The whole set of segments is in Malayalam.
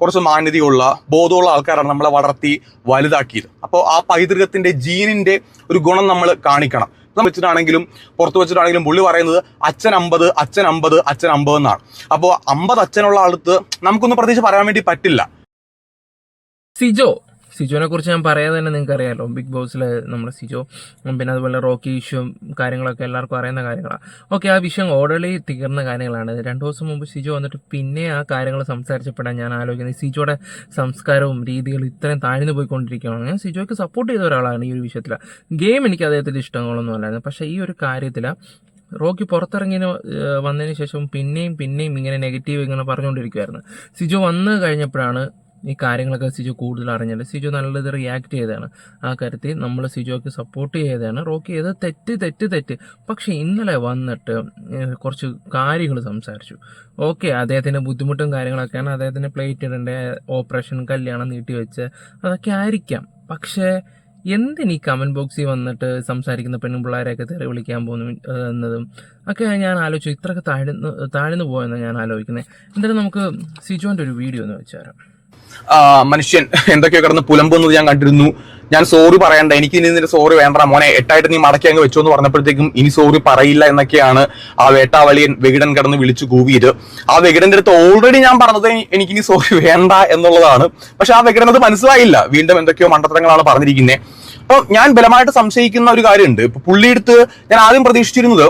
കുറച്ച് മാന്യതയുള്ള ബോധമുള്ള ആൾക്കാരാണ് നമ്മളെ വളർത്തി വലുതാക്കിയത്. അപ്പോൾ ആ പൈതൃകത്തിന്റെ ജീനിന്റെ ഒരു ഗുണം നമ്മൾ കാണിക്കണം. വെച്ചിട്ടാണെങ്കിലും പുറത്ത് വെച്ചിട്ടാണെങ്കിലും പുള്ളി പറയുന്നത് അച്ഛൻ അമ്പത് അച്ഛൻ അമ്പത് അച്ഛൻ അമ്പത് എന്നാണ്. അപ്പോൾ അമ്പത് അച്ഛനുള്ള അടുത്ത് നമുക്കൊന്നും പ്രത്യേകിച്ച് പറയാൻ വേണ്ടി പറ്റില്ല. സിജോ സിജോനെ കുറിച്ച് ഞാൻ പറയാതെ തന്നെ നിങ്ങൾക്ക് അറിയാമല്ലോ ബിഗ് ബോസിൽ നമ്മുടെ സിജോ പിന്നെ അതുപോലെ റോക്കി ഇഷ്യൂ കാര്യങ്ങളൊക്കെ എല്ലാവർക്കും അറിയുന്ന കാര്യങ്ങളാണ്. ഓക്കെ ആ വിഷയം ഓൾറെഡി തീർന്ന കാര്യങ്ങളാണ്. രണ്ടു ദിവസം മുമ്പ് സിജോ വന്നിട്ട് പിന്നെ ആ കാര്യങ്ങൾ സംസാരിച്ചപ്പെടാൻ ഞാൻ ആലോചിക്കുന്നത്. സിജോയുടെ സംസ്കാരവും രീതികളും ഇത്രയും താഴ്ന്നു പോയിക്കൊണ്ടിരിക്കുകയാണ്. ഞാൻ സിജോയ്ക്ക് സപ്പോർട്ട് ചെയ്ത ഒരാളാണ് ഈ ഒരു വിഷയത്തിൽ ഗെയിം എനിക്ക് അദ്ദേഹത്തിന്റെ ഇഷ്ടങ്ങളൊന്നും അല്ലായിരുന്നു. പക്ഷേ ഈ ഒരു കാര്യത്തിൽ റോക്കി പുറത്തിറങ്ങി വന്നതിന് ശേഷം പിന്നെയും പിന്നെയും ഇങ്ങനെ നെഗറ്റീവ് ഇങ്ങനെ പറഞ്ഞുകൊണ്ടിരിക്കുമായിരുന്നു സിജോ വന്നു കഴിഞ്ഞപ്പോഴാണ് ഈ കാര്യങ്ങളൊക്കെ സിജു കൂടുതൽ അറിഞ്ഞത് സിജു നല്ലത് റിയാക്ട് ചെയ്തതാണ്. ആ കാര്യത്തിൽ നമ്മൾ സിജോക്ക് സപ്പോർട്ട് ചെയ്തതാണ്. റോക്കി ചെയ്ത് തെറ്റ് തെറ്റ് തെറ്റ്. പക്ഷേ ഇന്നലെ വന്നിട്ട് കുറച്ച് കാര്യങ്ങൾ സംസാരിച്ചു. ഓക്കെ അദ്ദേഹത്തിന്റെ ബുദ്ധിമുട്ടും കാര്യങ്ങളൊക്കെയാണ്. അദ്ദേഹത്തിന്റെ പ്ലേറ്റ് ഇടേണ്ട ഓപ്പറേഷൻ കല്യാണം നീട്ടിവെച്ച് അതൊക്കെ ആയിരിക്കാം. പക്ഷേ എന്തിനീ കമന്റ് ബോക്സിൽ വന്നിട്ട് സംസാരിക്കുന്ന പെൺപിള്ളേരെയൊക്കെ തെറി വിളിക്കാൻ പോകുന്നു എന്നതും ഒക്കെ ഞാൻ ആലോചിച്ചു. ഇത്രയൊക്കെ താഴ്ന്നു താഴ്ന്നു പോയെന്ന് ഞാൻ ആലോചിക്കുന്നത്. എന്തായാലും നമുക്ക് സിജോന്റെ ഒരു വീഡിയോ ഒന്ന് വെച്ചാൽ മനുഷ്യൻ എന്തൊക്കെയോ കിടന്ന് പുലമ്പുന്നത് ഞാൻ കണ്ടിരുന്നു. ഞാൻ സോറി പറയണ്ട. എനിക്ക് ഇനി നിന്റെ സോറി വേണ്ട. മോനെ എട്ടായിട്ട് നീ മടക്കി അങ്ങ് വെച്ചു എന്ന് പറഞ്ഞപ്പോഴത്തേക്കും ഇനി സോറി പറയില്ല എന്നൊക്കെയാണ് ആ വേട്ടാവളിയൻ വെകിടൻ കിടന്ന് വിളിച്ചു കൂവിയത്. ആ വെകിടന്റെ അടുത്ത് ഓൾറെഡി ഞാൻ പറഞ്ഞത് എനിക്ക് ഇനി സോറി വേണ്ട എന്നുള്ളതാണ്. പക്ഷെ ആ വെകിടൻ അത് മനസ്സിലായില്ല. വീണ്ടും എന്തൊക്കെയോ മണ്ടത്തരങ്ങളാണ് പറഞ്ഞിരിക്കുന്നത് അപ്പൊ ഞാൻ ബലമായിട്ട് സംശയിക്കുന്ന ഒരു കാര്യമുണ്ട്. ഇപ്പൊ പുള്ളിയെടുത്ത് ഞാൻ ആദ്യം പ്രതീക്ഷിച്ചിരുന്നത്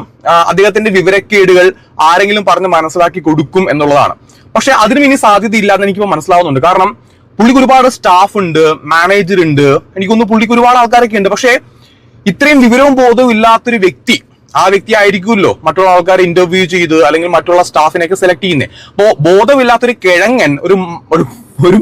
അദ്ദേഹത്തിന്റെ വിവരക്കേടുകൾ ആരെങ്കിലും പറഞ്ഞ് മനസ്സിലാക്കി കൊടുക്കും എന്നുള്ളതാണ്. പക്ഷെ അതിനും ഇനി സാധ്യത ഇല്ലാന്ന് എനിക്ക് മനസ്സിലാവുന്നുണ്ട്. കാരണം പുള്ളിക്ക് ഒരുപാട് സ്റ്റാഫ് ഉണ്ട് മാനേജർ ഉണ്ട്. എനിക്കൊന്ന് പുള്ളിക്ക് ഒരുപാട് ആൾക്കാരൊക്കെ ഉണ്ട്. പക്ഷേ ഇത്രയും വിവരവും ബോധവും ഇല്ലാത്തൊരു വ്യക്തി ആ വ്യക്തി ആയിരിക്കുമല്ലോ മറ്റുള്ള ആൾക്കാരെ ഇന്റർവ്യൂ ചെയ്ത് അല്ലെങ്കിൽ മറ്റുള്ള സ്റ്റാഫിനെയൊക്കെ സെലക്ട് ചെയ്യുന്നത് അപ്പോ ബോധമില്ലാത്തൊരു കിഴങ്ങൻ ഒരു ഒരു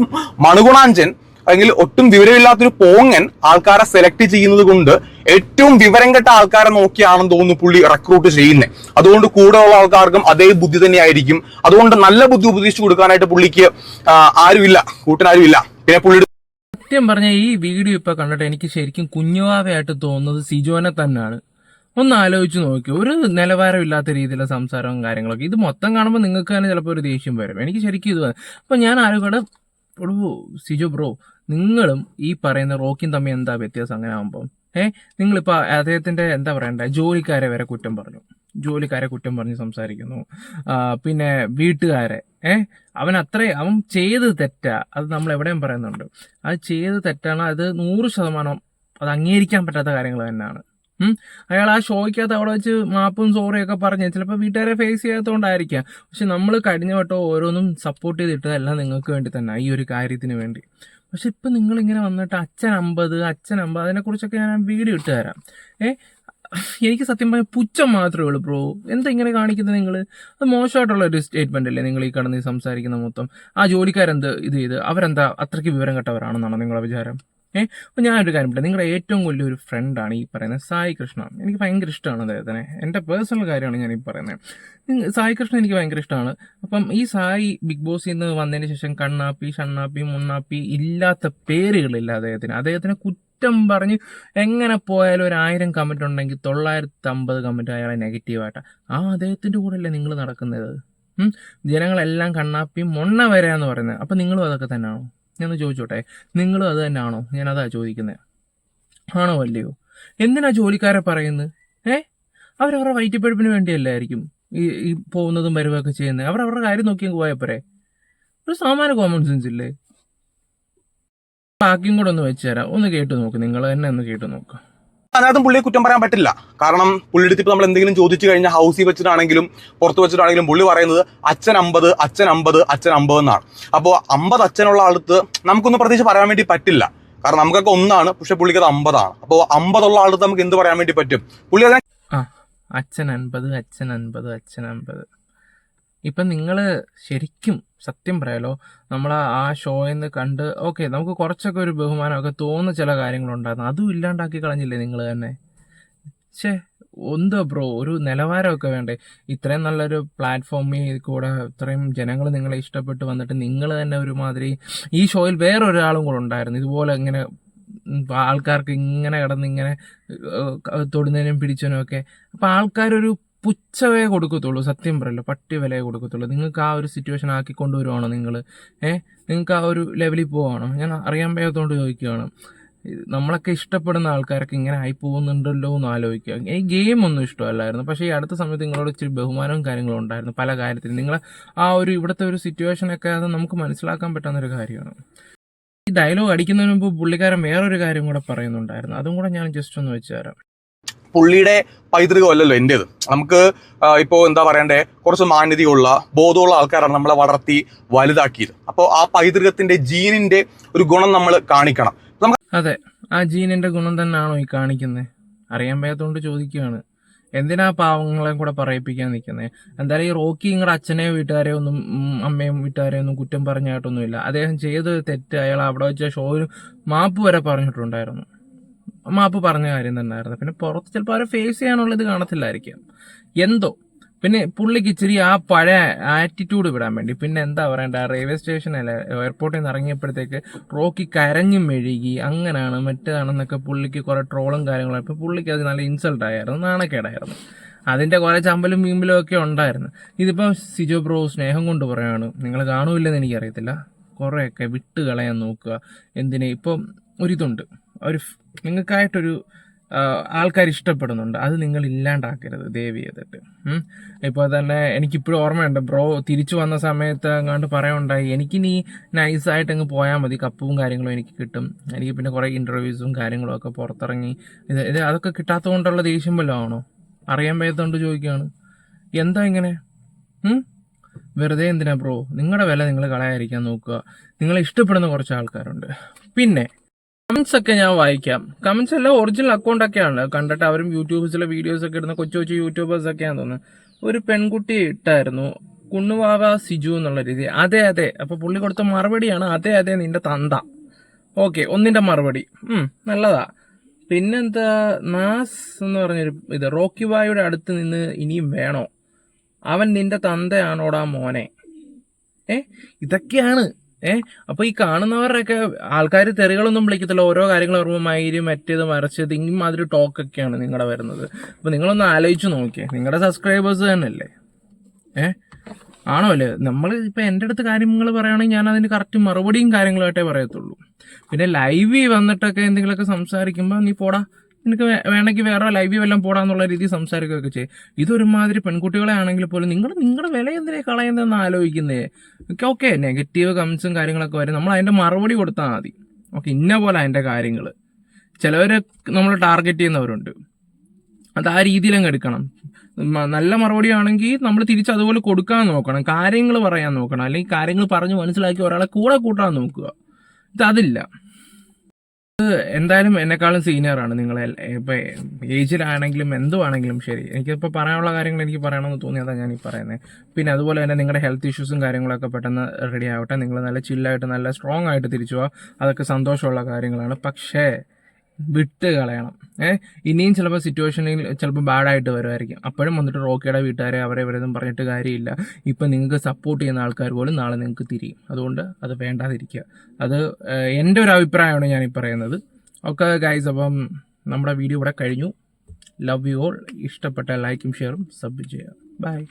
മണുകുണാഞ്ചൻ അല്ലെങ്കിൽ ഒട്ടും വിവരമില്ലാത്തൊരു പോങ്ങൻ ആൾക്കാരെ സെലക്ട് ചെയ്യുന്നത് കൊണ്ട് ഏറ്റവും വിവരം കെട്ട ആൾക്കാരെ നോക്കിയാണെന്ന് തോന്നുന്നു പുള്ളി റെക്രൂട്ട് ചെയ്യുന്നത് അതുകൊണ്ട് കൂടെ ഉള്ള ആൾക്കാർക്കും അതേ ബുദ്ധി തന്നെയായിരിക്കും. അതുകൊണ്ട് നല്ല ബുദ്ധി ഉപദേശിച്ചു കൊടുക്കാനായിട്ട് പുള്ളിക്ക് ആരുമില്ല കൂട്ടനാരുമില്ല. പിന്നെ പുള്ളി സത്യം പറഞ്ഞ ഈ വീഡിയോ ഇപ്പൊ കണ്ടിട്ട് എനിക്ക് ശരിക്കും കുഞ്ഞുവാവയായിട്ട് തോന്നുന്നത് സിജോനെ തന്നെയാണ്. ഒന്ന് ആലോചിച്ച് നോക്കി ഒരു നിലവാരമില്ലാത്ത രീതിയിലുള്ള സംസാരവും കാര്യങ്ങളൊക്കെ ഇത് മൊത്തം കാണുമ്പോൾ നിങ്ങൾക്ക് തന്നെ ചിലപ്പോൾ ഒരു ദേഷ്യം വരും. എനിക്ക് ശരിക്കും ഇത് അപ്പൊ ഞാൻ ആലോചിക്കട്ടെ ഒരു സിജു ബ്രോ നിങ്ങളും ഈ പറയുന്ന റോക്കിയും തമ്മിൽ എന്താ വ്യത്യാസം അങ്ങനെ ആകുമ്പോൾ ഏഹ് നിങ്ങളിപ്പോൾ അദ്ദേഹത്തിന്റെ എന്താ പറയണ്ടേ ജോലിക്കാരെ വരെ കുറ്റം പറഞ്ഞു. ജോലിക്കാരെ കുറ്റം പറഞ്ഞ് സംസാരിക്കുന്നു. പിന്നെ വീട്ടുകാരെ ഏഹ് അവൻ അത്രേ അവൻ ചെയ്ത് തെറ്റാ അത് നമ്മൾ എവിടെയും പറയുന്നുണ്ട്. അത് ചെയ്ത് തെറ്റാണ് അത് നൂറ് ശതമാനം അത് അംഗീകരിക്കാൻ പറ്റാത്ത കാര്യങ്ങൾ തന്നെയാണ്. അയാൾ ആ ഷോയ്ക്കകത്ത് അവിടെ വെച്ച് മാപ്പും സോറിയും ഒക്കെ പറഞ്ഞ് ചിലപ്പോൾ വീട്ടുകാരെ ഫേസ് ചെയ്യാത്തതുകൊണ്ടായിരിക്കാം പക്ഷെ നമ്മൾ കഴിഞ്ഞ വട്ടം ഓരോന്നും സപ്പോർട്ട് ചെയ്തിട്ടതെല്ലാം നിങ്ങൾക്ക് വേണ്ടി തന്നെ ഈ ഒരു കാര്യത്തിന് വേണ്ടി. പക്ഷെ ഇപ്പം നിങ്ങളിങ്ങനെ വന്നിട്ട് അച്ഛൻ അമ്പത് അച്ഛൻ അമ്പത് അതിനെക്കുറിച്ചൊക്കെ ഞാൻ വീഡിയോ ഇട്ട് തരാം. ഏ? എനിക്ക് സത്യം പറഞ്ഞാൽ പുച്ഛം മാത്രമേ ഉള്ളൂ ബ്രോ. എന്താ ഇങ്ങനെ കാണിക്കുന്നത് നിങ്ങൾ അത് മോശമായിട്ടുള്ള ഒരു സ്റ്റേറ്റ്മെന്റ് അല്ലേ നിങ്ങൾ ഈ കടന്ന് സംസാരിക്കുന്ന മൊത്തം? ആ ജോലിക്കാരെന്ത് ഇത് ചെയ്ത്? അവരെന്താ അത്രയ്ക്ക് വിവരം കെട്ടവരാണെന്നാണോ നിങ്ങളുടെ വിചാരം? ഏ? അപ്പോൾ ഞാനൊരു കാര്യം പറയാം നിങ്ങളുടെ ഏറ്റവും വലിയൊരു ഫ്രണ്ടാണ് ഈ പറയുന്ന സായി കൃഷ്ണ. എനിക്ക് ഭയങ്കര ഇഷ്ടമാണ് അദ്ദേഹത്തിനെ. എന്റെ പേഴ്സണൽ കാര്യമാണ് ഞാൻ ഈ പറയുന്നത് സായി കൃഷ്ണ എനിക്ക് ഭയങ്കര ഇഷ്ടമാണ്. അപ്പം ഈ സായി ബിഗ് ബോസിൽ നിന്ന് വന്നതിന് ശേഷം കണ്ണാപ്പി ഷണ്ണാപ്പി മുണ്ണാപ്പി ഇല്ലാത്ത പേരുകളില്ല അദ്ദേഹത്തിന്. അദ്ദേഹത്തിനെ കുറ്റം പറഞ്ഞ് എങ്ങനെ പോയാലും ഒരു ആയിരം കമന്റ് ഉണ്ടെങ്കിൽ തൊള്ളായിരത്തി അമ്പത് കമന്റ് അയാളെ നെഗറ്റീവായിട്ടാണ് ആ അദ്ദേഹത്തിന്റെ കൂടെ അല്ലേ നിങ്ങൾ നടക്കുന്നത് ജനങ്ങളെല്ലാം കണ്ണാപ്പി മൊണ്ണ വരാന്ന് പറയുന്നത്. അപ്പം നിങ്ങളും അതൊക്കെ തന്നെയാണോ? ഞാൻ ചോദിച്ചോട്ടെ? നിങ്ങളും അത് തന്നെയാണോ? അതാ ചോദിക്കുന്നത് ആണോ അല്ലയോ എന്തിനാ ജോലിക്കാരെ പറയുന്നത് ഏ? അവരവരുടെ വയറ്റിപ്പഴുപ്പിന് വേണ്ടിയല്ലായിരിക്കും ഈ ഈ പോകുന്നതും വരുവൊക്കെ ചെയ്യുന്നത് അവരവരുടെ കാര്യം നോക്കി അങ്ങ് പോയാൽ പോരെ. ഒരു സാമാന്യ കോമൺ സെൻസ് ഇല്ലേ? ബാക്കിയും കൂടെ ഒന്ന് വെച്ച് തരാം. ഒന്ന് കേട്ടു നോക്ക്. നിങ്ങൾ തന്നെ ഒന്ന് കേട്ടു നോക്ക്. അതിനകത്തും പുള്ളിയെ കുറ്റം പറയാൻ പറ്റില്ല. കാരണം പുള്ളിയുടെ ഇപ്പം നമ്മൾ എന്തെങ്കിലും ചോദിച്ചു കഴിഞ്ഞാൽ ഹൗസിൽ വെച്ചിട്ടാണെങ്കിലും പുറത്ത് വെച്ചിട്ടാണെങ്കിലും പുള്ളി പറയുന്നത് അച്ഛൻ അമ്പത് അച്ഛൻ അമ്പത് അച്ഛൻ അമ്പത് എന്നാണ്. അപ്പോൾ അമ്പത് അച്ഛനുള്ള അടുത്ത് നമുക്കൊന്നും പ്രത്യേകിച്ച് പറയാൻ വേണ്ടി പറ്റില്ല. കാരണം നമുക്കൊക്കെ ഒന്നാണ് പക്ഷെ പുള്ളിക്ക് അത് അമ്പതാണ്. അപ്പോൾ അമ്പതുള്ള അടുത്ത് നമുക്ക് എന്ത് പറയാൻ വേണ്ടി പറ്റും? പുള്ളി അതിനെ അച്ഛൻ അൻപത് അച്ഛൻ അൻപത് അച്ഛൻ അൻപത്. ഇപ്പം നിങ്ങൾ ശരിക്കും സത്യം പറയാലോ നമ്മൾ ആ ഷോയിൽ നിന്ന് കണ്ട് ഓക്കെ നമുക്ക് കുറച്ചൊക്കെ ഒരു ബഹുമാനമൊക്കെ തോന്നുന്ന ചില കാര്യങ്ങളുണ്ടായിരുന്നു. അതും ഇല്ലാണ്ടാക്കി കളഞ്ഞില്ലേ നിങ്ങൾ തന്നെ? ഛേ എന്തോ ബ്രോ ഒരു നിലവാരമൊക്കെ വേണ്ടേ? ഇത്രയും നല്ലൊരു പ്ലാറ്റ്ഫോമിൽ കൂടെ ഇത്രയും ജനങ്ങൾ നിങ്ങളെ ഇഷ്ടപ്പെട്ട് വന്നിട്ട് നിങ്ങൾ തന്നെ ഒരുമാതിരി ഈ ഷോയിൽ വേറൊരാളും കൂടെ ഉണ്ടായിരുന്നു. ഇതുപോലെ ഇങ്ങനെ ആൾക്കാർക്ക് ഇങ്ങനെ കിടന്ന് ഇങ്ങനെ തൊടുന്നതിനും പിടിച്ചതിനും ഒക്കെ. അപ്പം ആൾക്കാരൊരു പുച്ഛവേ കൊടുക്കത്തുള്ളൂ സത്യം പറയല്ലോ. പട്ടി വിലയെ കൊടുക്കത്തുള്ളൂ. നിങ്ങൾക്ക് ആ ഒരു സിറ്റുവേഷൻ ആക്കി കൊണ്ടുവരുവാണോ നിങ്ങൾ ഏഹ് നിങ്ങൾക്ക് ആ ഒരു ലെവലിൽ പോവാണോ? ഞാൻ അറിയാൻ വയ്യാത്തതുകൊണ്ട് ചോദിക്കുകയാണ് നമ്മളൊക്കെ ഇഷ്ടപ്പെടുന്ന ആൾക്കാരൊക്കെ ഇങ്ങനെ ആയി പോകുന്നുണ്ടല്ലോ എന്ന് ആലോചിക്കുക. ഈ ഗെയിം ഒന്നും ഇഷ്ടമല്ലായിരുന്നു. പക്ഷേ ഈ അടുത്ത സമയത്ത് നിങ്ങളോട് ഇച്ചിരി ബഹുമാനവും കാര്യങ്ങളും ഉണ്ടായിരുന്നു പല കാര്യത്തിലും. നിങ്ങൾ ആ ഒരു ഇവിടുത്തെ ഒരു സിറ്റുവേഷനൊക്കെ അത് നമുക്ക് മനസ്സിലാക്കാൻ പറ്റുന്ന ഒരു കാര്യമാണ്. ഈ ഡയലോഗ് അടിക്കുന്നതിന് മുമ്പ് പുള്ളിക്കാരൻ വേറൊരു കാര്യം കൂടെ പറയുന്നുണ്ടായിരുന്നു. അതും കൂടെ ഞാൻ ജസ്റ്റ് ഒന്ന് വെച്ചു തരാം. പുള്ളിയുടെ പൈതൃകം അല്ലല്ലോ എന്റേത്. നമുക്ക് ഇപ്പോൾ ഇപ്പോ എന്താ പറയണ്ടേ കുറച്ച് മാന്യതയുള്ള ബോധമുള്ള ആൾക്കാരാണ് നമ്മളെ വളർത്തി വലുതാക്കിയത്. അപ്പോൾ ആ പൈതൃകത്തിന്റെ ജീനിന്റെ ഒരു ഗുണം നമ്മൾ കാണിക്കണം. അതെ ആ ജീനിന്റെ ഗുണം തന്നെയാണോ ഈ കാണിക്കുന്നത് അറിയാൻ പറ്റാത്തോണ്ട് ചോദിക്കുകയാണ് എന്തിനാ പാവങ്ങളെ കൂടെ പറയിപ്പിക്കാൻ നിൽക്കുന്നത് എന്തായാലും ഈ റോക്കി നിങ്ങളുടെ അച്ഛനെയോ വീട്ടുകാരെയോ ഒന്നും അമ്മയും വീട്ടുകാരെയോ ഒന്നും കുറ്റം പറഞ്ഞായിട്ടൊന്നുമില്ല. അദ്ദേഹം ചെയ്തത് തെറ്റ്. അയാൾ അവിടെ വെച്ച ഷോയിൽ മാപ്പ് വരെ പറഞ്ഞിട്ടുണ്ടായിരുന്നു. മാപ്പ് പറഞ്ഞ കാര്യം തന്നെയായിരുന്നു. പിന്നെ പുറത്ത് ചിലപ്പോൾ അവരെ ഫേസ് ചെയ്യാനുള്ളത് കാണത്തില്ലായിരിക്കാം. എന്തോ. പിന്നെ പുള്ളിക്ക് ഇച്ചിരി ആ പഴയ ആറ്റിറ്റ്യൂഡ് വിടാൻ വേണ്ടി. പിന്നെ എന്താ പറയണ്ട റെയിൽവേ സ്റ്റേഷനല്ല എയർപോർട്ടിൽ നിന്ന് ഇറങ്ങിയപ്പോഴത്തേക്ക് റോക്കി കരഞ്ഞു മെഴുകി അങ്ങനെയാണ് മറ്റേതാണെന്നൊക്കെ പുള്ളിക്ക് കുറെ ട്രോളും കാര്യങ്ങളും ഇപ്പൊ പുള്ളിക്ക് അത് നല്ല ഇൻസൾട്ട് ആയിരുന്നു നാണക്കേടായിരുന്നു. അതിന്റെ കുറെ ചമ്പലും മീമ്പിലും ഒക്കെ ഉണ്ടായിരുന്നു. ഇതിപ്പം സിജോ ബ്രോ സ്നേഹം കൊണ്ട് പറയാണ് നിങ്ങൾ കാണൂല്ലെന്ന് എനിക്കറിയത്തില്ല. കുറേയൊക്കെ വിട്ട് കളയാൻ നോക്കുക. എന്തിനെ? ഇപ്പം ഒരിതുണ്ട് ഒരു നിങ്ങൾക്കായിട്ടൊരു ആൾക്കാർ ഇഷ്ടപ്പെടുന്നുണ്ട്. അത് നിങ്ങൾ ഇല്ലാണ്ടാക്കരുത് ദേവി ചെയ്തിട്ട്. ഇപ്പോൾ തന്നെ എനിക്കിപ്പോഴും ഓർമ്മയുണ്ട്. ബ്രോ തിരിച്ചു വന്ന സമയത്ത് അങ്ങോട്ട് പറയുണ്ടായി എനിക്ക് നീ നൈസായിട്ട് അങ്ങ് പോയാൽ മതി. കപ്പും കാര്യങ്ങളും എനിക്ക് കിട്ടും. എനിക്ക് പിന്നെ കുറേ ഇന്റർവ്യൂസും കാര്യങ്ങളും ഒക്കെ പുറത്തിറങ്ങി. ഇത് ഇത് അതൊക്കെ കിട്ടാത്തത് കൊണ്ടുള്ള ദേഷ്യം വല്ലതും ആണോ? അറിയാൻ വയ്യാത്തതുകൊണ്ട് ചോദിക്കുകയാണ് എന്താ ഇങ്ങനെ? വെറുതെ എന്തിനാ ബ്രോ? നിങ്ങളുടെ വില നിങ്ങൾ കളയാതിരിക്കാൻ നോക്കുക. നിങ്ങളെ ഇഷ്ടപ്പെടുന്ന കുറച്ച് ആൾക്കാരുണ്ട്. പിന്നെ കമന്റ്സ് ഒക്കെ ഞാൻ വായിക്കാം. കമന്റ്സ് എല്ലാം ഒറിജിനൽ അക്കൗണ്ട് ഒക്കെയാണ്. കണ്ടിട്ട് അവരും യൂട്യൂബ്സിലെ വീഡിയോസ് ഒക്കെ ഇടുന്ന കൊച്ചു കൊച്ചു യൂട്യൂബേഴ്സ് ഒക്കെയാന്ന് തോന്നുന്നത് ഒരു പെൺകുട്ടി ഇട്ടായിരുന്നു. കുണ്ണുവാവ സിജു എന്നുള്ള രീതി. അതെ അതെ. അപ്പൊ പുള്ളി കൊടുത്ത മറുപടിയാണ് അതെ അതെ നിന്റെ തന്ത. ഓക്കെ ഒന്നിന്റെ മറുപടി. ഉം നല്ലതാ. പിന്നെന്താ? നാസ് എന്ന് പറഞ്ഞൊരു ഇത്. റോക്കി വായുടെ അടുത്ത് നിന്ന് ഇനിയും വേണോ? അവൻ നിന്റെ തന്തയാണോടാ മോനെ? ഏ ഇതൊക്കെയാണ് ഏ? അപ്പൊ ഈ കാണുന്നവരുടെയൊക്കെ ആൾക്കാർ തെറികളൊന്നും വിളിക്കത്തില്ല. ഓരോ കാര്യങ്ങൾ പറയുമ്പോൾ മയിര് മറ്റേത് മറിച്ചത് ഇമാതിരി ടോക്കൊക്കെയാണ് നിങ്ങളുടെ വരുന്നത്. അപ്പൊ നിങ്ങളൊന്ന് ആലോചിച്ച് നോക്കിയേ. നിങ്ങളുടെ സബ്സ്ക്രൈബേഴ്സ് തന്നെയല്ലേ? ഏ? ആണോ അല്ലേ? നമ്മൾ ഇപ്പൊ എന്റെ അടുത്ത് കാര്യങ്ങൾ പറയുകയാണെങ്കിൽ ഞാൻ അതിന് കറക്റ്റ് മറുപടിയും കാര്യങ്ങളായിട്ടേ പറയത്തുള്ളൂ. പിന്നെ ലൈവിൽ വന്നിട്ടൊക്കെ എന്തെങ്കിലുമൊക്കെ സംസാരിക്കുമ്പോൾ നീ പോടാ. നിനക്ക് വേണമെങ്കിൽ വേറെ ലൈവിൽ വല്ലതും പോടാന്നുള്ള രീതിയിൽ സംസാരിക്കുകയൊക്കെ ചെയ്യും. ഇതൊരുമാതിരി പെൺകുട്ടികളെ ആണെങ്കിൽ പോലും നിങ്ങൾ നിങ്ങളുടെ വില എന്തിനാ കളയുന്നതെന്ന് ആലോചിക്കുന്നേ? ഓക്കെ നെഗറ്റീവ് കമൻസും കാര്യങ്ങളൊക്കെ വരും. നമ്മൾ അതിന്റെ മറുപടി കൊടുത്താൽ മതി. ഓക്കെ ഇന്ന പോലെ അതിന്റെ കാര്യങ്ങൾ ചിലവർ നമ്മൾ ടാർഗറ്റ് ചെയ്യുന്നവരുണ്ട്. അത് ആ രീതിയിലങ്ങ് എടുക്കണം. നല്ല മറുപടി ആണെങ്കിൽ നമ്മൾ തിരിച്ച് അതുപോലെ കൊടുക്കാൻ നോക്കണം. കാര്യങ്ങൾ പറയാൻ നോക്കണം. അല്ലെങ്കിൽ കാര്യങ്ങൾ പറഞ്ഞ് മനസ്സിലാക്കി ഒരാളെ കൂടെ കൂട്ടാൻ നോക്കുക. ഇത് അതില്ല. എന്തായാലും എന്നെക്കാളും സീനിയർ ആണ് നിങ്ങൾ ഇപ്പൊ ഏജിലാണെങ്കിലും എന്തുവാണെങ്കിലും ശരി. എനിക്കിപ്പോൾ പറയാനുള്ള കാര്യങ്ങൾ എനിക്ക് പറയണമെന്ന് തോന്നിയതാണ് ഞാൻ ഈ പറയുന്നത് പിന്നെ അതുപോലെ തന്നെ നിങ്ങളുടെ ഹെൽത്ത് ഇഷ്യൂസും കാര്യങ്ങളൊക്കെ പെട്ടെന്ന് റെഡി ആവട്ടെ. നിങ്ങൾ നല്ല ചില്ലായിട്ട് നല്ല സ്ട്രോങ് ആയിട്ട് തിരിച്ചു പോവാ അതൊക്കെ സന്തോഷമുള്ള കാര്യങ്ങളാണ്. പക്ഷേ വിട്ട് കളയണം ഏഹ് ഇനിയും ചിലപ്പോൾ സിറ്റുവേഷനിൽ ചിലപ്പോൾ ബാഡായിട്ട് വരുമായിരിക്കും. അപ്പോഴും വന്നിട്ട് റോക്കിയുടെ വീട്ടുകാരെ അവരെ ഇവരൊന്നും പറഞ്ഞിട്ട് കാര്യമില്ല. ഇപ്പം നിങ്ങൾക്ക് സപ്പോർട്ട് ചെയ്യുന്ന ആൾക്കാർ പോലും നാളെ നിങ്ങൾക്ക് തിരിയും. അതുകൊണ്ട് അത് വേണ്ടാതിരിക്കുക. അത് എന്റെ ഒരു അഭിപ്രായമാണ് ഈ പറയുന്നത്. ഓക്കെ ഗൈസ് അപ്പം നമ്മുടെ വീഡിയോ ഇവിടെ കഴിഞ്ഞു. ലവ് യു ഓൾ ഇഷ്ടപ്പെട്ട ലൈക്കും ഷെയറും സബ് ചെയ്യുക. ബൈ